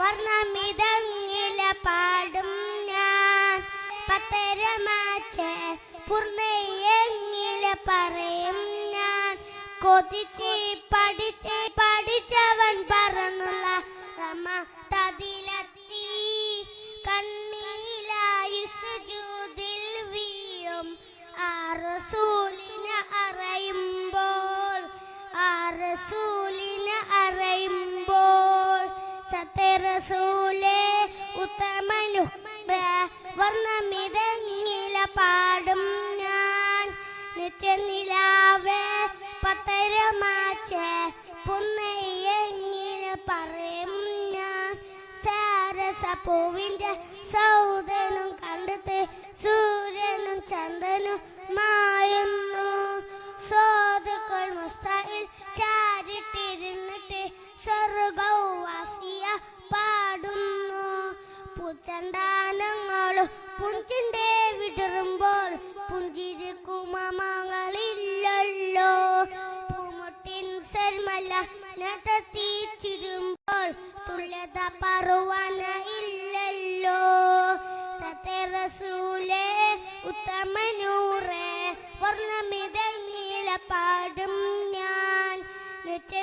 വർണമിതങ്ങില പാടും ഞാൻ. പത്തരമാച്ച് പറയും ഞാൻ. കൊതിച്ച് പഠിച്ച് പഠിച്ചവൻ പറന്നുള്ള തതിലെത്തി സത്യറസൂലെ ഉത്തമനു വർണമിതങ്ങില പാടും ഞാൻ. നിത്യനിലാവേ പത്തരമാച്ച പുന്നയ്യങ്ങില പറയും ഞാൻ. സാരസപ്പൂവിന്റെ സൗദനും കണ്ടത്തെ സൂര്യനും ചന്ദ്രനും പുഞ്ചിന്റെ വിടറുമ്പോൾ പുഞ്ചിരിക്കുമങ്ങളില്ലല്ലോ പൂമുട്ടിൻ സെൽമല്ല നടത്തിച്ചിരുമ്പോൾ തുല്യത പറവാന ഇല്ലല്ലോ. സത്യറസൂലെ ഉത്തമനൂറെ വർണമിതങ്ങില പാടും ഞാൻ.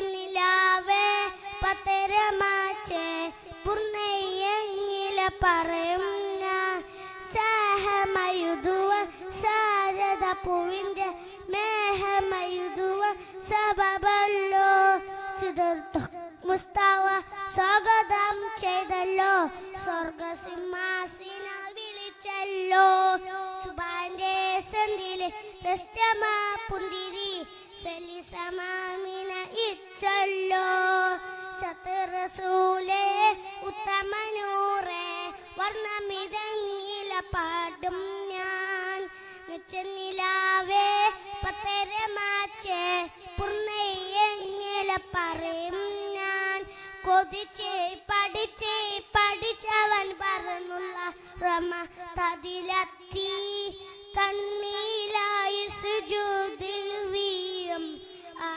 നിലാവേ പത്തരമാച്ചേ പൂർണയെങ്ങില പറയും പൂവിന്റെ മേഹമയുതുവ സബബല്ലോ. സിദർത്ത മുസ്താവ സ്വാഗതം ചെയ്തല്ലോ. സ്വർഗസിംഹാസിന വിളിച്ചല്ലോ. സുബാന്റെ സന്ധിയിലെ ക്രിസ്തമ പുന്തിരി സലിസമാമിന ഇച്ചല്ലോ. സത്യറസൂലെ ഉത്തമനൂറെ വർണമിതങ്ങില പാടും ഞാൻ വെച്ച നിലാവേ പത്തരമാച്ചേ പുർണയെങ്ങനെ പറയും ഞാൻ? കൊതിച്ചേ പഠിച്ചേ പഠിച്ചവൻ പറന്നുള്ള റമ തതിലെത്തി. കണ്ണീലായി സുജൂതിൽ ആ